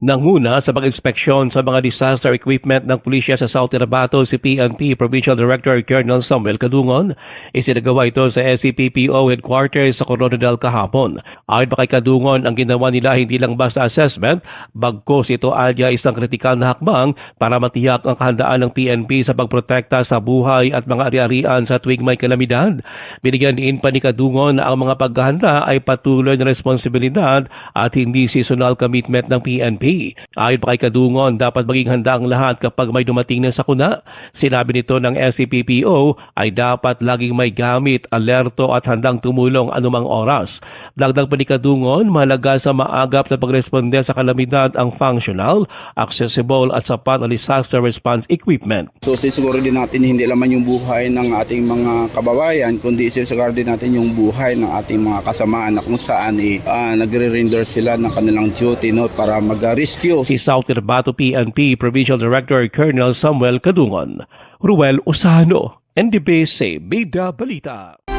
Nanguna sa pag-inspeksyon sa mga disaster equipment ng pulisya sa South Cotabato si PNP Provincial Director Colonel Samuel Kadungon. Isinagawa ito sa SCPPO headquarters sa Coronadal kahapon. Ayon pa kay Kadungon, ang ginawa nila hindi lang basta assessment, bagkos ito alya isang kritikal na hakbang para matiyak ang kahandaan ng PNP sa pagprotekta sa buhay at mga ari-arian sa tuwing may kalamidad. Binigyan din pa ni Kadungon na ang mga paghahanda ay patuloy na responsibilidad at hindi seasonal commitment ng PNP. Ayon pa kay Kadungon, dapat maging handa ang lahat kapag may dumating na sakuna. Sinabi nito ng SCPPO ay dapat laging may gamit, alerto at handang tumulong anumang oras. Dagdag pa ni Kadungon, mahalaga sa maagap na pagresponde sa kalamidad ang functional, accessible at sapat na disaster response equipment. So sisiguro din natin hindi lamang yung buhay ng ating mga kababayan, kundi sisiguro din natin yung buhay ng ating mga kasamaan na kung saan eh, ah, nagre-render sila ng kanilang duty no, para mag-rescue. Si South Cotabato PNP Provincial Director Colonel Samuel Kadungon. Ruel Osano, NDBC Bida Balita.